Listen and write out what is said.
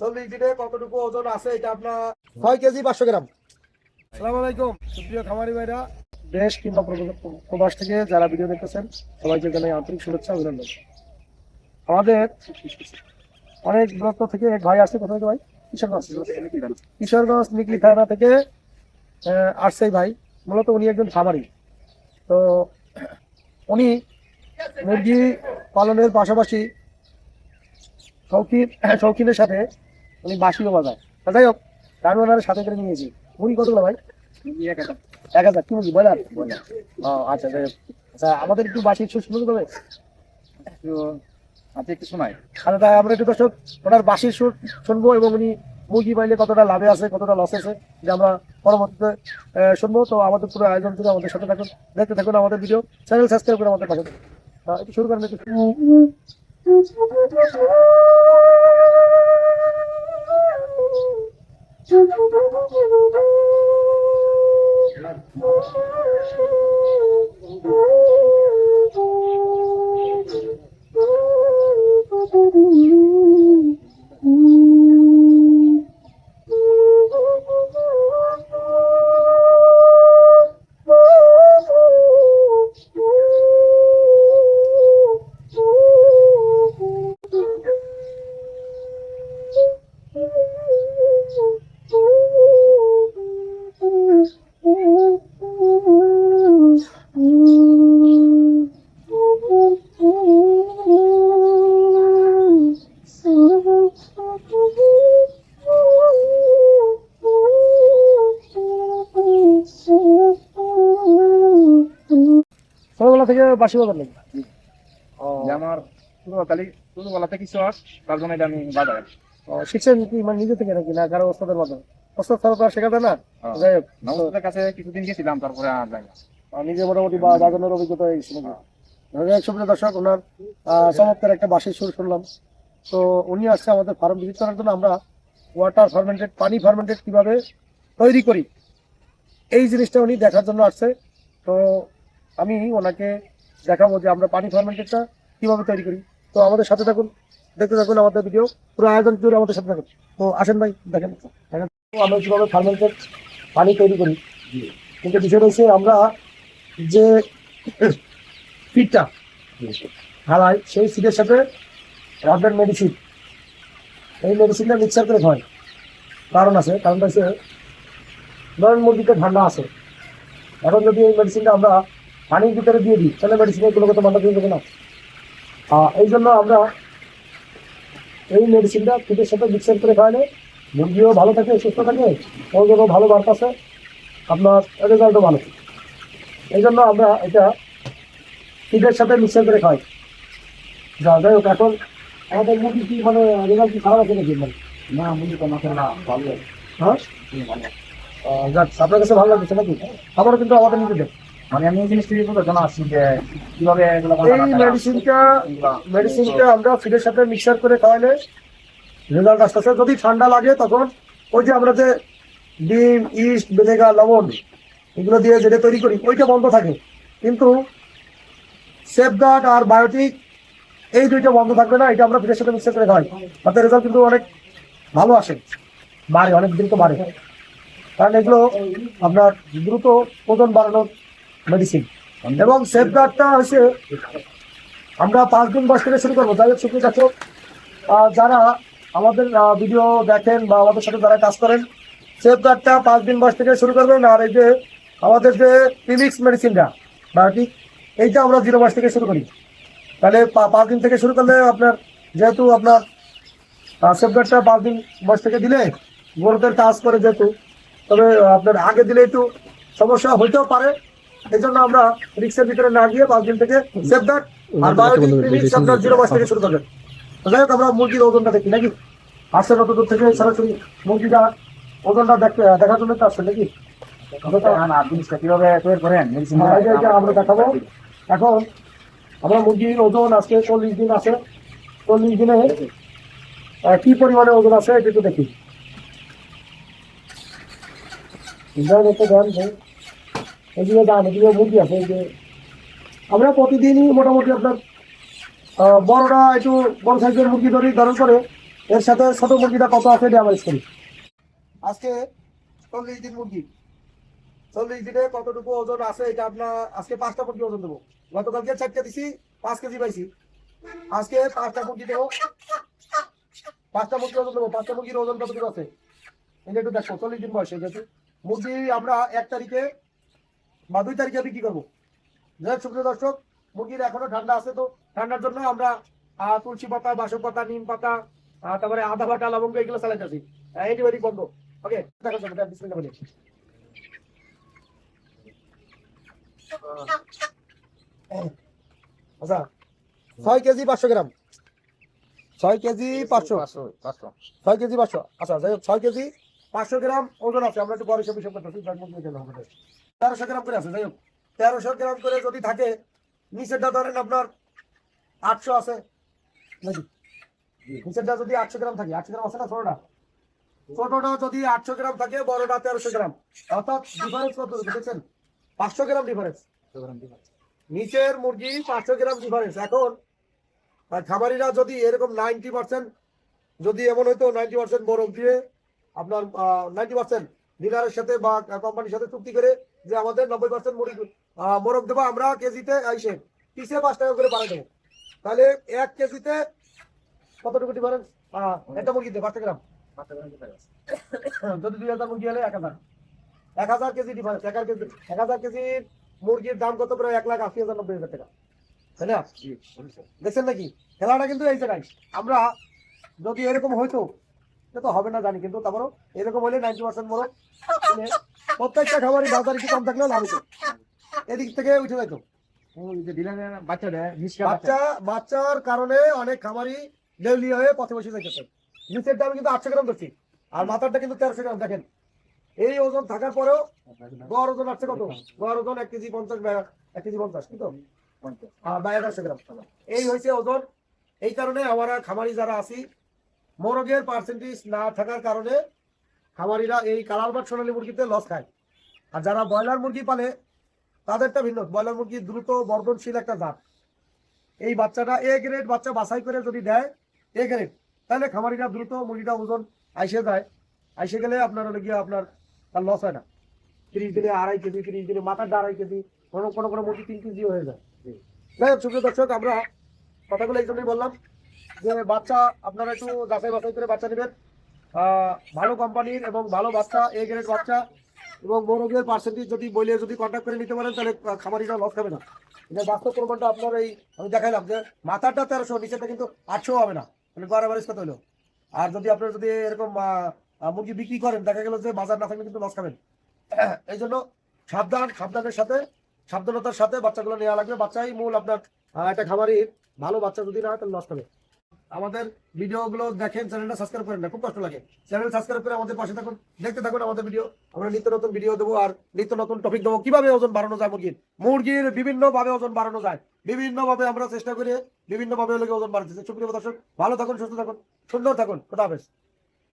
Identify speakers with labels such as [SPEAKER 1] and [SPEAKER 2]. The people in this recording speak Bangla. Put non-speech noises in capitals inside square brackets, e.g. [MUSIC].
[SPEAKER 1] চল্লিশ দিনে কতটুকু ওজন আছে এটা আপনার ছয় কেজি পাঁচশো গ্রাম। সালাম আলাইকুম সুপ্রিয় খামারি ভাইরা। দেশ কিংবা প্রবাস থেকে যারা ভিডিও দেখতেছেন সবাইকে জানাই আন্তরিক শুভেচ্ছা অভিনন্দন। আমাদের অনেক দূরত্ব থেকে এক ভাই আসছে কোথায় ভাই? কিশোরগঞ্জ। কিশোরগঞ্জ নিকলি থানা থেকে আহ, আসছে ভাই। মূলত উনি একজন খামারি। তো উনি মুরগি পালনের পাশাপাশি শৌখিন শৌখিনের সাথে উনি বাসিও বাজায় তা যাই হোক তার ওনার সাথে করে নিয়েছি। মুরগি কতগুলো ভাই? এক হাজার। এক হাজার কি মুরগি বয়লার ও আচ্ছা যাই হোক। আচ্ছা আমাদের একটু বাসি শুরু করবে?
[SPEAKER 2] আচ্ছা একটু শোনাই।
[SPEAKER 1] আচ্ছা তাই আমরা একটু দর্শক ওনার বাসির সুর শুনব এবং উনি মুরগি পাইলে কতটা লাভে আছে কতটা লস আছে যে আমরা পরবর্তীতে শুনব। তো আমাদের পুরো আয়োজন থেকে আমাদের সাথে থাকুন দেখতে থাকুন আমাদের ভিডিও চ্যানেল সাবস্ক্রাইব করে আমাদের পাশে একটু শুরু করেন একটু। Thank you. ছোটবেলা থেকে বাসি বাজার
[SPEAKER 2] যে আমার ছোটবেলা ছোটবেলা থেকে শখ তার জন্য এটা আমি বাজার।
[SPEAKER 1] শিখছেন কি মানে নিজে থেকে নাকি না কারও ওস্তাদের মাধ্যমে ওস্তাদ ছাড়া তো আর শেখা যায় না? যাই হোক
[SPEAKER 2] নবদের কাছে কিছুদিন গেছিলাম তারপরে আর যাই না।
[SPEAKER 1] নিজে মোটামুটি বা- বাজানোর অভিজ্ঞতা হয়ে গেছে যাই হোক, সুপ্রিয় দর্শক ওনার চমৎকার একটা বাসির সুর শুনলাম। তো উনি আসছে আমাদের ফার্ম ভিজিট করার জন্য। আমরা ওয়াটার ফার্মেন্টেড পানি ফার্মেন্টেড কীভাবে তৈরি করি? এই জিনিসটা উনি দেখার জন্য আসছে। তো আমি ওনাকে দেখাবো যে আমরা পানি ফার্মেন্টেডটা কীভাবে তৈরি করি। তো আমাদের সাথে থাকুন, দেখতে থাকুন আমাদের ভিডিও পুরো আয়োজন জুড়ে আমাদের সাথে থাকুন। তো আসেন ভাই, দেখেন। দেখেন, আমরা কীভাবে ফার্মেন্টেড পানি তৈরি করি। কিন্তু বিষয় রয়েছে আমরা যে ফিডটা হারাই সেই ফিডের সাথে রাবের মেডিসিন এই মেডিসিনটা মিক্সার করে হয় কারণ আছে, কারণটা হচ্ছে ধরেন মুরগিতে ঠান্ডা আছে। এখন যদি এই মেডিসিনটা আমরা পানির ভিতরে দিয়ে দিই। তাহলে মেডিসিনের গুণগত মানটা দিয়ে দেবে না। আহ, এই জন্য আমরা এই মেডিসিনটা ফিডের সাথে মিক্সার করে খাওয়ালে মুরগিও ভালো থাকে সুস্থ থাকে ওজনও ভালো বাড়তেছে আপনার রেজাল্টও ভালো। থাকে এই জন্য আমরা এটা ফিডের সাথে মিক্সার করে খাই যা যাই হোক এখন আমাদের মুরগি কি মানে রেজাল্ট কি খারাপ আছে নাকি? মানে
[SPEAKER 2] না মুরগি তো না ভালো।
[SPEAKER 1] হ্যাঁ? যাক আপনার কাছে ভালো লাগছে নাকি? আমারও কিন্তু আমাদের নিজেদের
[SPEAKER 2] মানে আমি এই জিনিসটা বলতে জানা আসছি যে কীভাবে এগুলো
[SPEAKER 1] এই মেডিসিনটা মেডিসিনটা আমরা ফিডের সাথে মিক্সার করে খাওয়ালে রেজাল্ট আসতেছে যদি ঠান্ডা লাগে তখন ওই যে আমরা যে ডিম ইস্ট ভিনেগার লবণ এগুলো দিয়ে যেটা তৈরি করি ওইটা বন্ধ থাকে। কিন্তু সেফগার্ড আর বায়োটিক এই দুইটা বন্ধ থাকবে না এটা আমরা ফিডের সাথে মিক্সার করে খাওয়াই তাতে রেজাল্ট কিন্তু অনেক ভালো আসে। বাড়ে অনেক দ্রুত বাড়ে। কারণ এগুলো আপনার দ্রুত ওজন বাড়ানোর মেডিসিন এবং সেফগার্ডটা হচ্ছে আমরা পাঁচ দিন বয়স থেকে শুরু করব। হোক সুপ্রিয় দর্শক যারা আমাদের ভিডিও দেখেন বা আমাদের সাথে যারা কাজ করেন সেফগার্ডটা পাঁচ দিন বয়স থেকে শুরু করবেন। আর এই যে আমাদের যে প্রিমিক্স মেডিসিনটা বায়োটিক এইটা আমরা জিরো বয়স থেকে শুরু করি। তাহলে পাঁচ দিন থেকে শুরু করলে আপনার যেহেতু আপনার সেফগার্ডটা পাঁচ দিন বয়স থেকে দিলে গরুদের কাজ করে যেহেতু তবে আপনার আগে দিলে একটু সমস্যা হইতেও পারে। এই জন্য আমরা রিক্সের ভিতরে না গিয়ে পাঁচ দিন থেকে সেফগার্ড আর বায়োটিক প্রিমিক্স আপনার জিরো বয়স থেকে শুরু করবেন। যাই হোক আমরা মুরগির ওজনটা দেখি নাকি? আসছে কত দূর থেকে সরাসরি মুরগিটা ওজনটা দেখতে দেখার জন্য তো আসছে নাকি? আমরা দেখাবো এখন আমরা মুরগির ওজন আজকে চল্লিশ দিন আছে। চল্লিশ দিনে কি পরিমাণে ওজন আছে এটা একটু দেখি। যাই দেখতে দেন এদিকে দাম এদিকে মুরগি আছে যে। আমরা প্রতিদিনই মোটামুটি আপনার বড়টা একটু বড় সাইজের মুরগি ধরি ধারণ করে। এর সাথে ছোট মুরগিটা কত আছে আমরা করি আজকে চল্লিশ দিন মুরগি। চল্লিশ দিনে কতটুকু ওজন আছে এটা আপনার, আজকে পাঁচটা মুরগি ওজন দেবো। গতকালকে চারটে দিছি, পাঁচ কেজি পাইছি। আজকে পাঁচটা মুরগি দেবো। পাঁচটা মুরগি ওজন দেবো। পাঁচটা মুরগির ওজন কতটুকু আছে? এটা একটু দেখো, চল্লিশ দিন বয়সে যেহেতু মুরগি আমরা এক তারিখে বা দুই তারিখে বিক্রি করব? যাই হোক, দর্শক মুরগির এখনও ঠান্ডা আছে তো ঠান্ডার জন্য আমরা তুলসী পাতা বাসক পাতা নিম পাতা তারপরে আদা বাটা লবঙ্গ এগুলো চালাইতেছি অ্যান্টিবায়োটিক বন্ধ ওকে দেখা আচ্ছা ছয় কেজি পাঁচশো গ্রাম। ছয় কেজি পাঁচশো। ছয় কেজি পাঁচশো। আচ্ছা যাই হোক ছয় কেজি পাঁচশো গ্রাম ওজন আছে। আমরা একটু বড় হিসাব হিসাব করতেছি তেরোশো গ্রাম করে আছে যাই হোক। তেরোশো গ্রাম করে যদি থাকে নিচেরটা ধরেন আপনার আটশো আছে। নাকি? নিচেরটা যদি আটশো গ্রাম থাকে আটশো গ্রাম আছে না ছোটটা? ছোটটা যদি আটশো গ্রাম থাকে বড়টা তেরোশো গ্রাম। অর্থাৎ ডিফারেন্স কত দেখছেন? পাঁচশো গ্রাম ডিফারেন্স নিচের মুরগি পাঁচশো গ্রাম ডিফারেন্স এখন আর খামারিরা যদি এরকম নাইনটি পার্সেন্ট যদি এমন হয়তো নাইনটি পার্সেন্ট বরফ দিয়ে আপনার নাইনটি পার্সেন্ট ডিলারের সাথে বা কোম্পানির সাথে চুক্তি করে যে আমাদের নব্বই পার্সেন্ট মুরগি আহ, মোরগ দেবো আমরা কেজিতে আইসে পিসে পাঁচ টাকা করে বাড়াই দেবো। তাহলে এক কেজিতে কতটুকু ডিফারেন্স একটা গ্রাম। যদি দুই হাজার মুরগি হলে এক হাজার। এক হাজার কেজি ডিফারেন্স এক হাজার কেজি এক হাজার কেজির মুরগির দাম কত প্রায় এক লাখ আশি হাজার নব্বই হাজার টাকা। তাই না? দেখছেন নাকি? খেলাটা কিন্তু এই জায়গায়। আমরা যদি এরকম হইতো সে তো হবে না জানি কিন্তু তারপরও এরকম হলে নাইনটি পার্সেন্ট মরো প্রত্যেকটা খাবারই বাজার একটু কম থাকলেও লাভ হতো। এদিক থেকে উঠে যেত
[SPEAKER 2] বাচ্চা
[SPEAKER 1] বাচ্চার কারণে অনেক খামারি দেউলিয়া হয়ে পথে বসে যাইতেছে। নিচের দাম কিন্তু আটশো গ্রাম ধরছি আর কিন্তু তেরোশো গ্রাম দেখেন। এই ওজন থাকার পরেও গড় ওজন আসছে কত? গড় ওজন এক কেজি পঞ্চাশ এক কেজি পঞ্চাশ কিন্তু? গ্রাম। এই হয়েছে ওজন। এই কারণে আমরা খামারি যারা আছি মোরগের পার্সেন্টেজ না থাকার কারণে খামারিরা এই কালারবাট সোনালী মুরগিতে লস খায়। আর যারা ব্রয়লার মুরগি পালে, তাদেরটা ভিন্ন। ব্রয়লার মুরগি দ্রুত বর্ধনশীল একটা জাত। এই বাচ্চাটা এ গ্রেড বাচ্চা বাছাই করে যদি দেয় এ গ্রেড তাহলে খামারিরা দ্রুত মুরগিটা ওজন আইসে যায়। আইসে গেলে আপনার হলে গিয়ে আপনার তার লস হয় না। তিরিশ দিনে আড়াই কেজি, তিরিশ দিনে মাথাটা আড়াই কেজি, কোনো কোনো কোনো মুরগি তিন কেজিও হয়ে যায়। যাই হোক, সুপ্রিয় দর্শক, আমরা কথাগুলো এই জন্যই বললাম যে বাচ্চা আপনারা একটু যাচাই বাছাই করে বাচ্চা নেবেন। ভালো কোম্পানির এবং ভালো বাচ্চা এ গ্রেড বাচ্চা এবং মোরগের পার্সেন্টেজ যদি বলে যদি কন্ট্যাক্ট করে নিতে পারেন তাহলে আহ, খামারিরা লস খাবে না। এটা বাস্তব প্রমাণটা আপনার এই আমি দেখাইলাম যে মাথাটা তেরোশো নিচেটা কিন্তু আটশো হবে না। মানে বারিশ কত হলো? আর যদি আপনার যদি এরকম মুরগি বিক্রি করেন দেখা গেল যে বাজার না থাকলে কিন্তু লস খাবেন। [CLEARS THROAT] এই জন্য সাবধান সাবধানের সাথে সাবধানতার সাথে বাচ্চাগুলো নেওয়া লাগবে। বাচ্চাই মূল আপনার একটা খামারির ভালো বাচ্চা যদি না হয় তাহলে লস খাবে। আমাদের ভিডিওগুলো দেখেন, চ্যানেলটা সাবস্ক্রাইব করেন না, খুব কষ্ট লাগে। চ্যানেল সাবস্ক্রাইব করে আমাদের পাশে থাকুন, দেখতে থাকুন আমাদের ভিডিও। আমরা নিত্য নতুন ভিডিও দেবো আর নিত্য নতুন টপিক দেবো। কীভাবে ওজন বাড়ানো যায় মুরগির? মুরগির বিভিন্ন ভাবে ওজন বাড়ানো যায়। বিভিন্ন ভাবে আমরা চেষ্টা করি বিভিন্ন ভাবে ওজন বাড়াতে সুপ্রিয় দর্শক, ভালো থাকুন, সুস্থ থাকুন, সুন্দর থাকুন। খোদা হাফেজ।